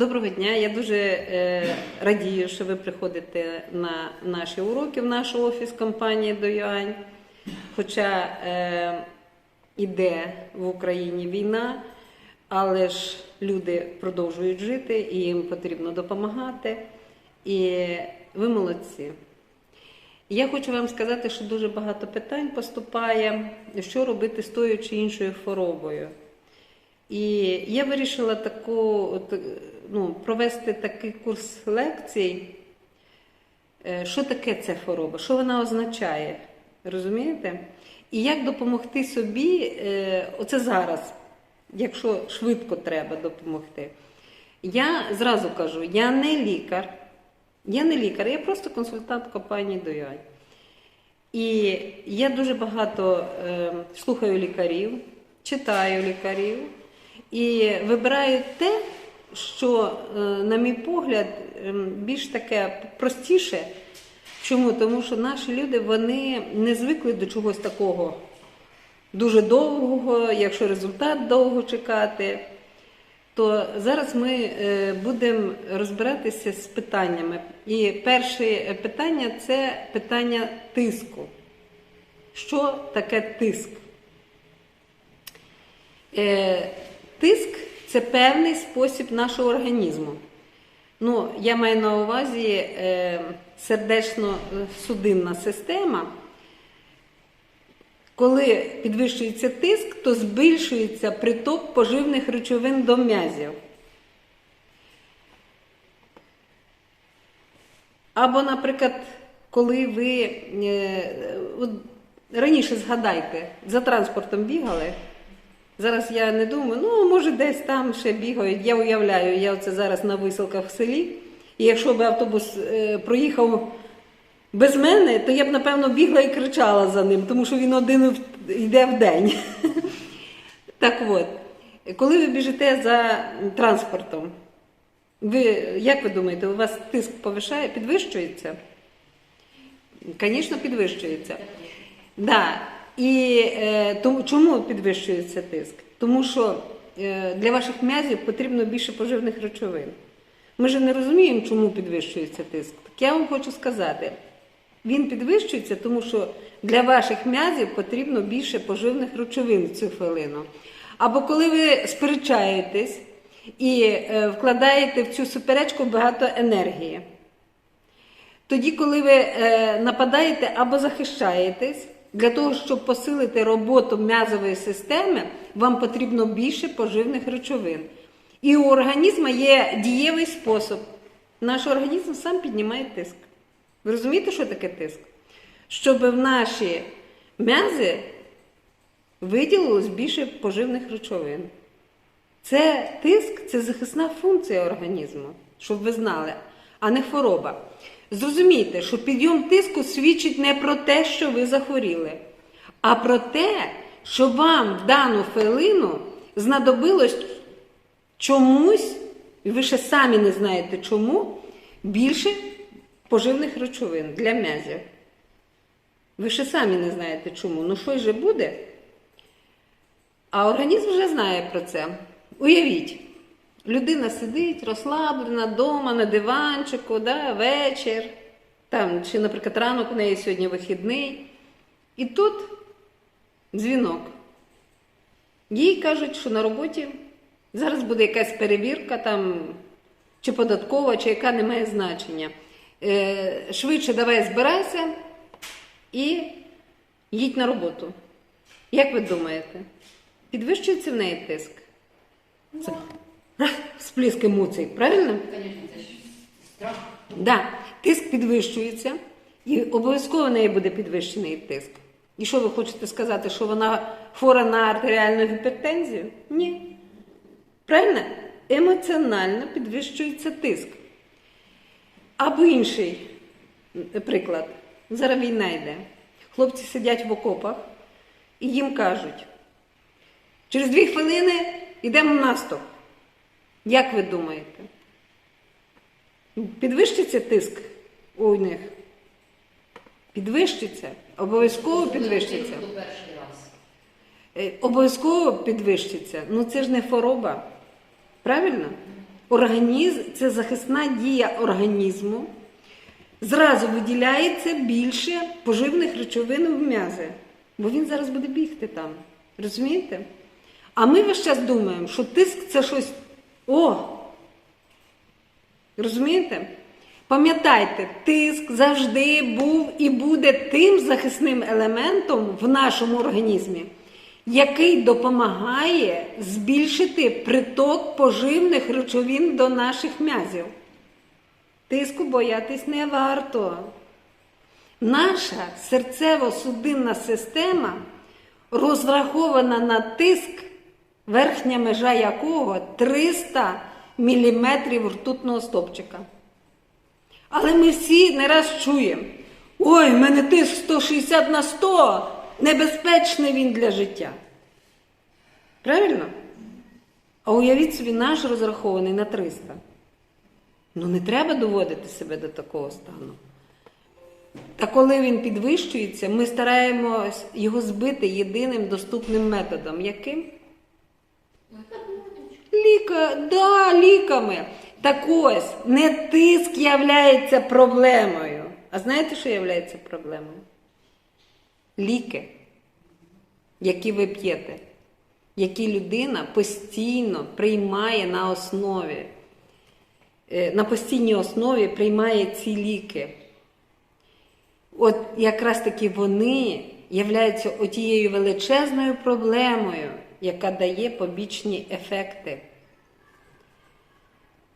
Доброго дня. Я дуже е, радію, що ви приходите на наші уроки в наш офіс компанії Доюань. Хоча е, іде в Україні війна, але ж люди продовжують жити і їм потрібно допомагати. І ви молодці. Я хочу вам сказати, що дуже багато питань поступає, що робити з тою чи іншою хворобою. І я вирішила таку, ну, провести такий курс лекцій. Е, Що таке ця хвороба? Що вона означає? Розумієте? І як допомогти собі, е, оце зараз, якщо швидко треба допомогти. Я зразу кажу, я не лікар, я не лікар, я просто консультант компанії Доюань. І я дуже багато е, слухаю лікарів, читаю лікарів і вибираю те, що, е, на мій погляд, ем, більш таке простіше. Чому? Тому що наші люди вони не звикли до чогось такого дуже довгого, якщо результат довго чекати. То зараз ми е, будемо розбиратися з питаннями. І перше питання це питання тиску. Що таке тиск? Тиск це певний спосіб нашого організму. Ну, я маю на увазі е, сердечно-судинна система. Коли підвищується тиск, то збільшується приток поживних речовин до м'язів. Або, наприклад, коли ви е, раніше згадайте, за транспортом бігали. Зараз я не думаю, ну може десь там ще бігають. Я уявляю, я оце зараз на висилках в селі. І якщо б автобус е, проїхав без мене, то я б напевно бігла і кричала за ним, тому що він один йде в день. Так от, коли ви біжите за транспортом, ви як ви думаєте, у вас тиск повишає, підвищується? Звісно, підвищується. Да. І е, тому, чому підвищується тиск? Тому що е, для ваших м'язів потрібно більше поживних речовин. Ми ж не розуміємо, чому підвищується тиск. Так я вам хочу сказати, він підвищується, тому що для ваших м'язів потрібно більше поживних речовин в цю хвилину. Або коли ви сперечаєтесь і е, вкладаєте в цю суперечку багато енергії. Тоді, коли ви нападаєте або захищаєтесь, для того, щоб посилити роботу м'язової системи, вам потрібно більше поживних речовин. І у організму є дієвий спосіб. Наш організм сам піднімає тиск. Ви розумієте, що таке тиск? Щоб в наші м'язи виділилось більше поживних речовин. Це тиск це захисна функція організму, щоб ви знали, а не хвороба. Зрозумійте, що підйом тиску свідчить не про те, що ви захворіли, а про те, що вам в дану хвилину знадобилось чомусь, і ви ще самі не знаєте чому, більше поживних речовин для м'язів. Ви ще самі не знаєте чому. Ну що же буде? А організм вже знає про це. Уявіть, людина сидить розслаблена вдома на диванчику, да, вечір, там, чи, наприклад, ранок у неї сьогодні вихідний. І тут дзвінок. Їй кажуть, що на роботі зараз буде якась перевірка, там, чи податкова, чи яка не має значення. Е, швидше давай збирайся і їдь на роботу. Як ви думаєте? Підвищується в неї тиск? Це сплеск емоцій, правильно? Конечно, це ж страх. Да. Тиск підвищується, і обов'язково в неї буде підвищений тиск. І що ви хочете сказати, що вона хвора на артеріальну гіпертензію? Ні. Правильно? Емоціонально підвищується тиск. Або інший приклад. Зараз війна йде. Хлопці сидять в окопах і їм кажуть, через дві хвилини йдемо в наступ. Як ви думаєте? Підвищиться тиск у них? Підвищиться? Обов'язково підвищиться. Е, Обов'язково підвищиться. Ну це ж не хвороба. Правильно? Організм це захисна дія організму. Зразу виділяється більше поживних речовин в м'язи, бо він зараз буде бігти там. Розумієте? А ми весь час думаємо, що тиск це щось. О! Розумієте? Пам'ятайте, тиск завжди був і буде тим захисним елементом в нашому організмі, який допомагає збільшити приток поживних речовин до наших м'язів. Тиску боятись не варто. Наша серцево-судинна система розрахована на тиск, верхня межа якого 300 мм ртутного стопчика. Але ми всі не раз чуємо: ой, в мене тиск 160 на 100, небезпечний він для життя. Правильно? А уявіть собі, наш розрахований на 300. Ну не треба доводити себе до такого стану. Та коли він підвищується, ми стараємось його збити єдиним доступним методом. Яким? Ліка, да, ліками. Так ось, не тиск являється проблемою. А знаєте, що являється проблемою? Ліки, які ви п'єте, які людина постійно приймає на основі, е, на постійній основі приймає ці ліки. От якраз таки вони являються отією величезною проблемою, яка дає побічні ефекти.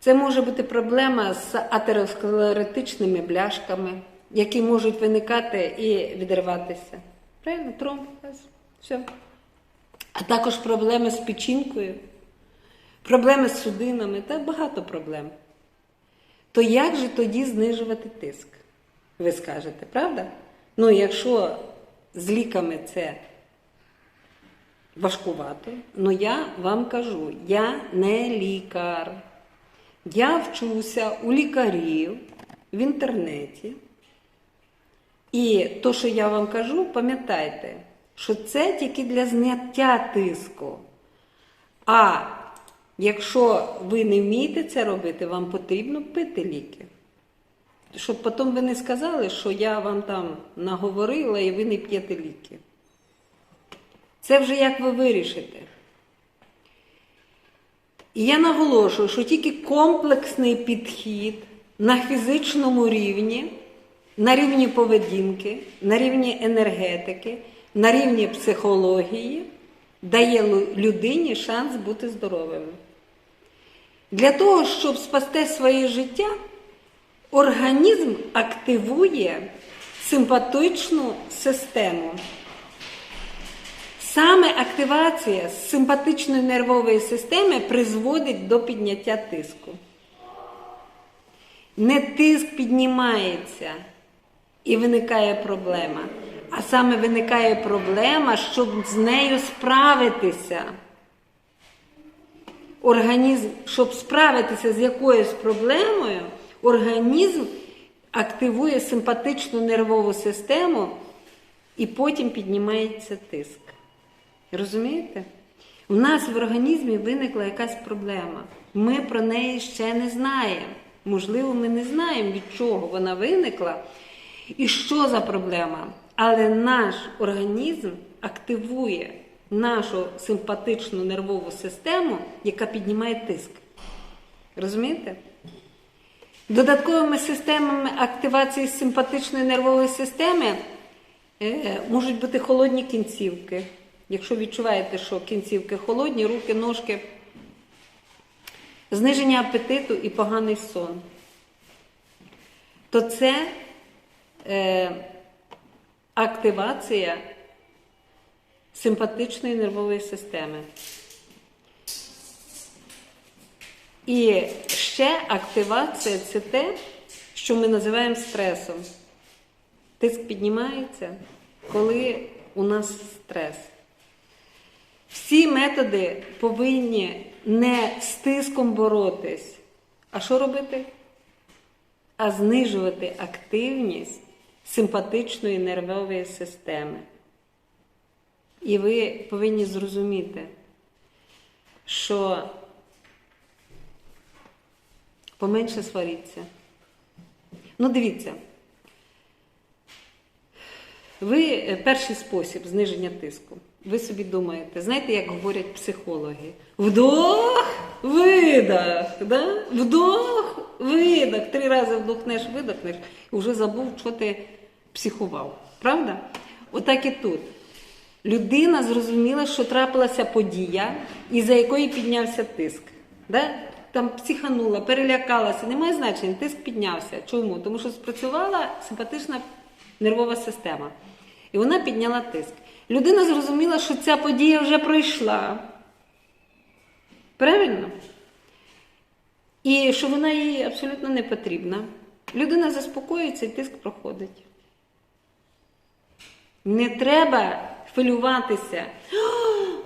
Це може бути проблема з атеросклеротичними бляшками, які можуть виникати і відриватися. Правильно? Тромб, все. А також проблеми з печінкою, проблеми з судинами та багато проблем. То як же тоді знижувати тиск? Ви скажете, правда? Ну, якщо з ліками це важкувато, ну я вам кажу, я не лікар. Я вчуся у лікарів в інтернеті. І то, що я вам кажу, пам'ятайте, що це тільки для зняття тиску. А якщо ви не вмієте це робити, вам потрібно пити ліки. Щоб потім ви не сказали, що я вам там наговорила і ви не п'єте ліки. Це вже як ви вирішите. І я наголошую, що тільки комплексний підхід на фізичному рівні, на рівні поведінки, на рівні енергетики, на рівні психології дає людині шанс бути здоровим. Для того, щоб спасти своє життя, організм активує симпатичну систему. Саме активація симпатичної нервової системи призводить до підняття тиску. Не тиск піднімається і виникає проблема, а саме виникає проблема, щоб з нею справитися. Організм, щоб справитися з якоюсь проблемою, організм активує симпатичну нервову систему і потім піднімається тиск. Розумієте? У нас в організмі виникла якась проблема. Ми про неї ще не знаємо. Можливо, ми не знаємо, від чого вона виникла і що за проблема. Але наш організм активує нашу симпатичну нервову систему, яка піднімає тиск. Розумієте? Додатковими системами активації симпатичної нервової системи е, можуть бути холодні кінцівки. Якщо відчуваєте, що кінцівки холодні, руки, ножки, зниження апетиту і поганий сон, то це е, активація симпатичної нервової системи. І ще активація це те, що ми називаємо стресом. Тиск піднімається, коли у нас стрес. Всі методи повинні не з тиском боротись. А що робити? А знижувати активність симпатичної нервової системи. І ви повинні зрозуміти, що поменше сваріться. Ну, дивіться. Ви е, перший спосіб зниження тиску. Ви собі думаєте, знаєте, як говорять психологи? Вдох, видох, да? вдох, видох. Три рази вдохнеш, видохнеш, і вже забув, що ти психував. Правда? Отак і тут. Людина зрозуміла, що трапилася подія, із-за якої піднявся тиск. Да? Там психанула, перелякалася, немає значення, тиск піднявся. Чому? Тому що спрацювала симпатична нервова система. І вона підняла тиск. Людина зрозуміла, що ця подія вже пройшла. Правильно? І що вона їй абсолютно не потрібна. Людина заспокоюється і тиск проходить. Не треба хвилюватися.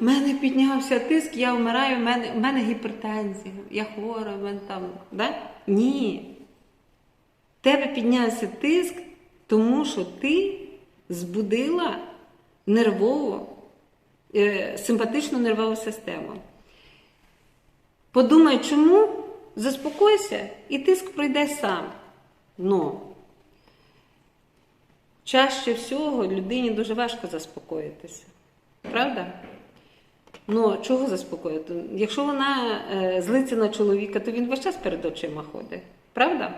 У мене піднявся тиск, я вмираю, в мене, в мене гіпертензія, я хвора, в мене там. Да? Ні. Тебе піднявся тиск, тому що ти збудила нервову, е, симпатичну нервову систему. Подумай, чому? Заспокойся, і тиск пройде сам. Но чаще всього людині дуже важко заспокоїтися. Правда? Ну, чого заспокоїти? Якщо вона е, злиться на чоловіка, то він весь час перед очима ходить. Правда?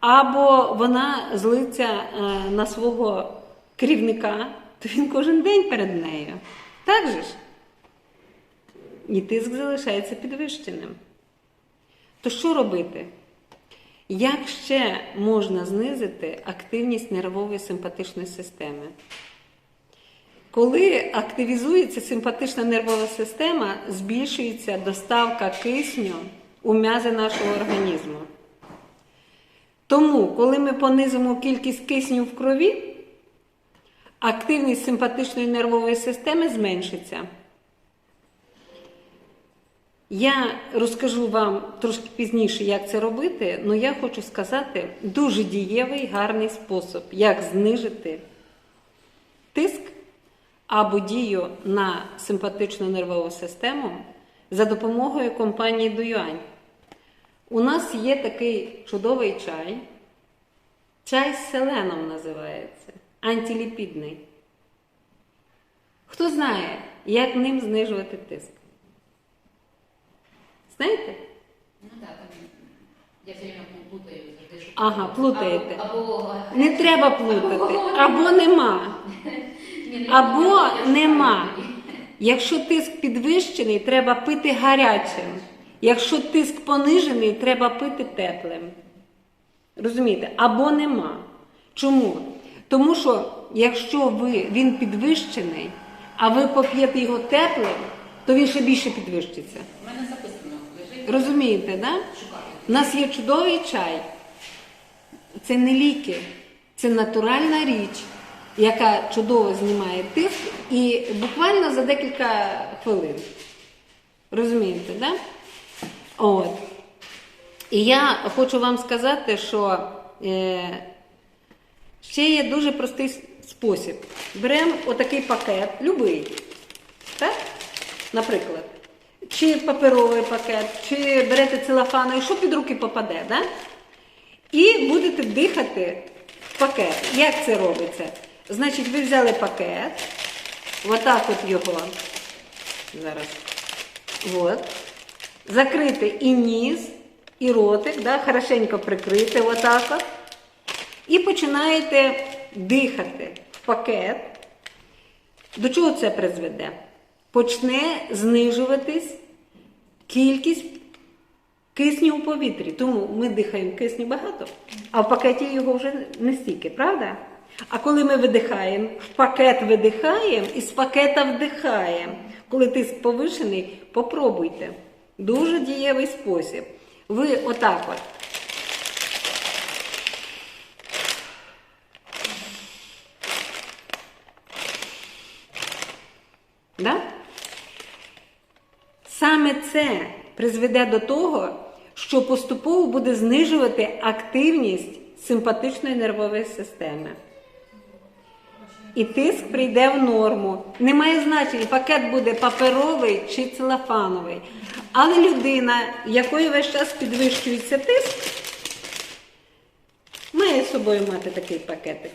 Або вона злиться е, на свого керівника, то він кожен день перед нею. Так же ж? І тиск залишається підвищеним. То що робити? Як ще можна знизити активність нервової симпатичної системи? Коли активізується симпатична нервова система, збільшується доставка кисню у м'язи нашого організму. Тому, коли ми понизимо кількість кисню в крові, активність симпатичної нервової системи зменшиться. Я розкажу вам трошки пізніше, як це робити, але я хочу сказати дуже дієвий, гарний спосіб, як знижити тиск або дію на симпатичну нервову систему за допомогою компанії Дуюань. У нас є такий чудовий чай. Чай з селеном називається, антиліпідний. Хто знає, як ним знижувати тиск? Знаєте? Ну так, я все время плутаю. завжди, що- Ага, плутаєте. Або, або... Не треба плутати. Або нема. Або нема. Якщо тиск підвищений, треба пити гарячим. Якщо тиск понижений, треба пити теплим. Розумієте? Або нема. Чому? Тому що якщо ви, він підвищений, а ви поп'єте його теплим, то він ще більше підвищиться. У мене записано, лежить, Розумієте, да? У нас є чудовий чай. Це не ліки, це натуральна річ, яка чудово знімає тиск і буквально за декілька хвилин. Розумієте, да? От. І я хочу вам сказати, що е, ще є дуже простий спосіб. Беремо отакий пакет, любий, так? Наприклад. Чи паперовий пакет, чи берете целофановий, що під руки попаде, да? І будете дихати в пакет. Як це робиться? Значить, ви взяли пакет, отак от його. Зараз. От. Закрити і ніс, і ротик, да? хорошенько прикрити отак от. І починаєте дихати в пакет. До чого це призведе? Почне знижуватись кількість кисню у повітрі. Тому ми дихаємо кисню багато, а в пакеті його вже не стільки, правда? А коли ми видихаємо, в пакет видихаємо і з пакета вдихаємо. Коли тиск повишений, попробуйте. Дуже дієвий спосіб. Ви отак от. Да? Саме це призведе до того, що поступово буде знижувати активність симпатичної нервової системи. І тиск прийде в норму. Немає значення, пакет буде паперовий чи целофановий. Але людина, якої весь час підвищується тиск, має з собою мати такий пакетик.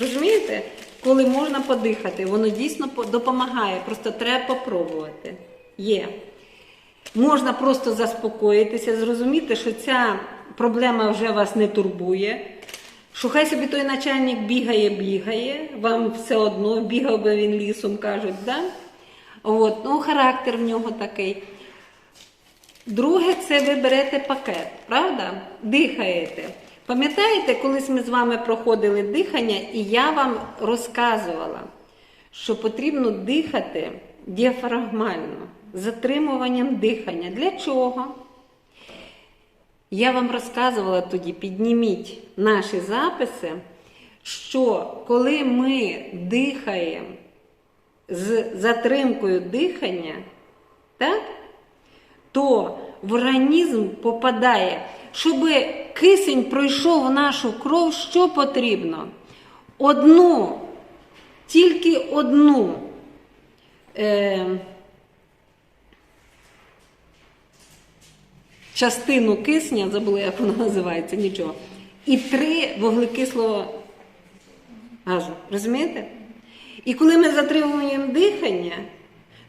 Розумієте? Коли можна подихати, воно дійсно допомагає, просто треба попробувати. Є. Можна просто заспокоїтися, зрозуміти, що ця проблема вже вас не турбує. Що хай собі той начальник бігає, бігає, вам все одно, бігав би він лісом, кажуть, да? От, ну, характер в нього такий. Друге, це ви берете пакет, правда? Дихаєте. Пам'ятаєте, колись ми з вами проходили дихання, і я вам розказувала, що потрібно дихати діафрагмально, затримуванням дихання. Для чого? Я вам розказувала тоді, підніміть наші записи, що коли ми дихаємо з затримкою дихання, так? то в організм попадає, щоб кисень пройшов в нашу кров, що потрібно? Одну, тільки одну. Е, частину кисня, забула, як воно називається, нічого. І три вуглекислого газу. Розумієте? І коли ми затримуємо дихання,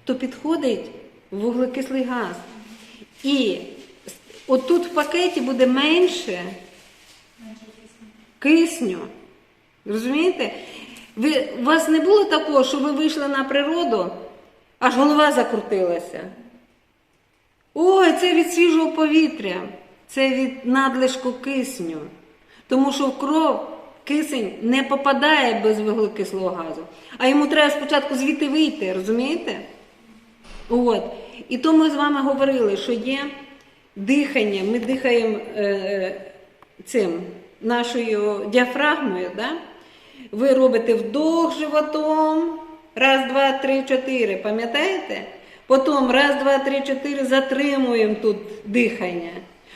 то підходить вуглекислий газ. І отут в пакеті буде менше кисню. Розумієте? Ви, у вас не було такого, що ви вийшли на природу, аж голова закрутилася. Ой, це від свіжого повітря, це від надлишку кисню. Тому що в кров кисень не попадає без вуглекислого газу. А йому треба спочатку звідти вийти, розумієте? От. І то ми з вами говорили, що є дихання, ми дихаємо е, цим нашою діафрагмою. Да? Ви робите вдох животом. Раз, два, три, чотири. Пам'ятаєте? Потім раз, два, три, чотири затримуємо тут дихання.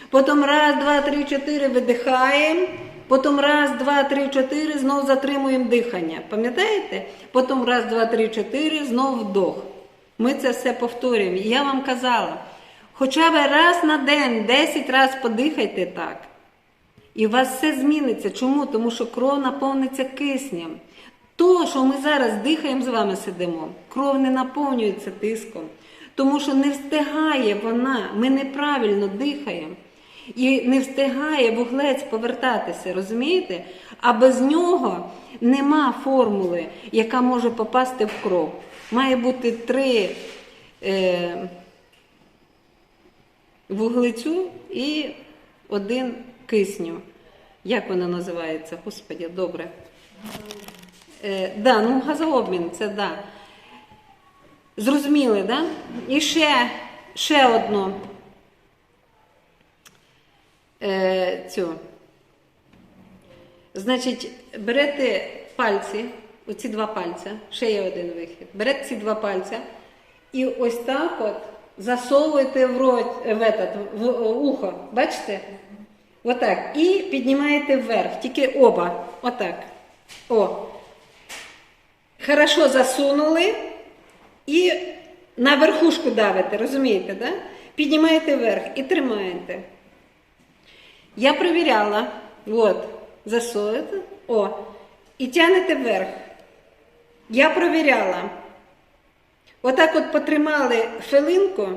Потім раз, два, три, чотири видихаємо. Потім раз, два, три, чотири, знов затримуємо дихання. Пам'ятаєте? Потім раз, два, три, чотири, знов вдох. Ми це все повторюємо. І я вам казала, хоча б раз на день, 10 разів подихайте так. І у вас все зміниться. Чому? Тому що кров наповниться киснем. То, що ми зараз дихаємо з вами сидимо, кров не наповнюється тиском, тому що не встигає вона, ми неправильно дихаємо. І не встигає вуглець повертатися, розумієте? А без нього нема формули, яка може попасти в кров. Має бути три е, вуглецю і один кисню. Як вона називається? Господі, добре. Е, да, ну газообмін, це да. Зрозуміли, да? І ще, ще одну е, цю. Значить, берете пальці, оці два пальця, ще є один вихід. Берете ці два пальця і ось так от засовуєте в рот, в, этот, в, в ухо. Бачите? Отак. І піднімаєте вверх, тільки оба. Отак. О. Хорошо засунули і на верхушку давите, розумієте, да? Піднімаєте вверх і тримаєте. Я перевіряла, от, засовуєте, о, і тянете вверх. Я перевіряла. Отак от потримали хвилинку,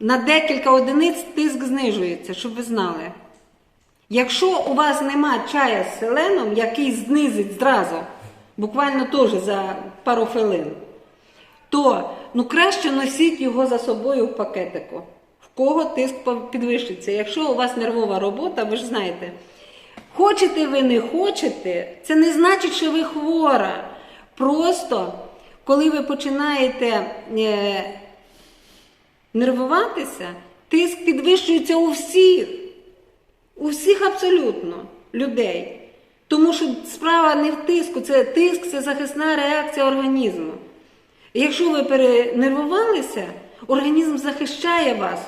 на декілька одиниць тиск знижується, щоб ви знали. Якщо у вас нема чая з селеном, який знизить зразу, буквально теж за пару хвилин, то ну, краще носіть його за собою в пакетику. В кого тиск підвищиться. Якщо у вас нервова робота, ви ж знаєте, хочете ви не хочете, це не значить, що ви хвора. Просто коли ви починаєте е, нервуватися, тиск підвищується у всіх. У всіх абсолютно людей. Тому що справа не в тиску, це тиск це захисна реакція організму. Якщо ви перенервувалися, організм захищає вас,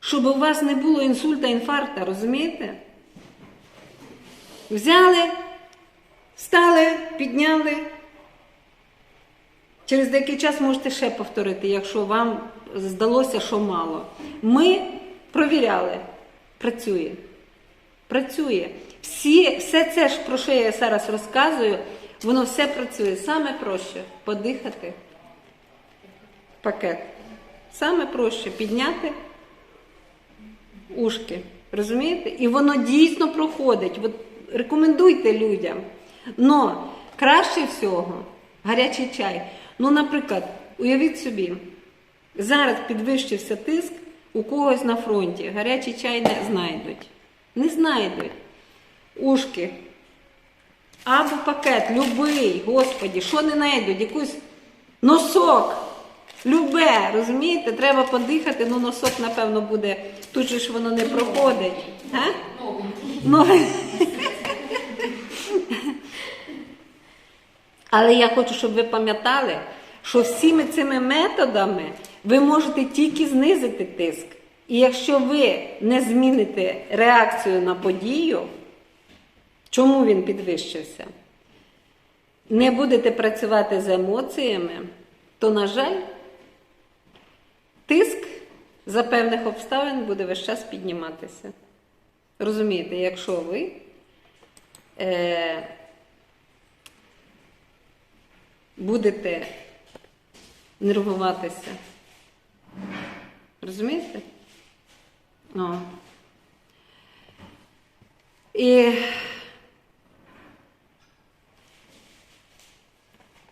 щоб у вас не було інсульта, інфаркта, розумієте? Взяли, встали, підняли. Через деякий час можете ще повторити, якщо вам здалося, що мало. Ми провіряли, працює. Працює. Всі, все це ж, про що я зараз розказую, воно все працює. Саме проще подихати пакет. Саме проще підняти ушки. Розумієте? І воно дійсно проходить. От рекомендуйте людям. Но краще всього гарячий чай. Ну, наприклад, уявіть собі, зараз підвищився тиск у когось на фронті. Гарячий чай не знайдуть. Не знайдуть. Ушки. Або пакет, любий, господі, що не знайдуть, якусь носок. Любе, розумієте? Треба подихати, ну носок, напевно, буде. Тут же ж воно не проходить. А? Ну, але я хочу, щоб ви пам'ятали, що всіми цими методами ви можете тільки знизити тиск. І якщо ви не зміните реакцію на подію, чому він підвищився, не будете працювати з емоціями, то, на жаль, тиск за певних обставин буде весь час підніматися. Розумієте, якщо ви е, будете нервуватися. Розумієте? О. І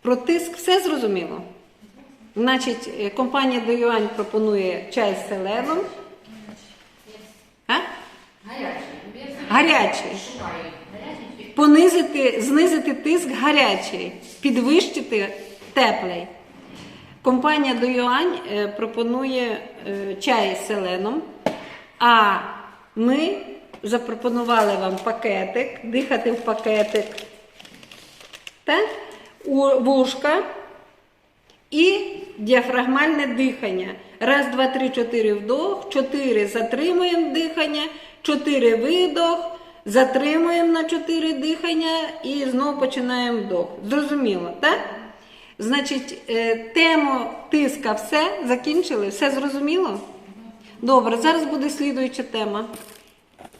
про тиск все зрозуміло. Значить, е, компанія Доюань пропонує чай з селеном. А? Гарячий. Гарячий. Понизити, знизити тиск гарячий, підвищити теплий. Компанія Доюань е, пропонує е, чай з селеном, а ми запропонували вам пакетик, дихати в пакетик, так? у вушка і діафрагмальне дихання. Раз, два, три, чотири вдох, чотири затримуємо дихання, чотири видох, затримуємо на чотири дихання і знову починаємо вдох. Зрозуміло, так? Значить, е, тему тиска все закінчили, все зрозуміло? Добре, зараз буде слідуюча тема.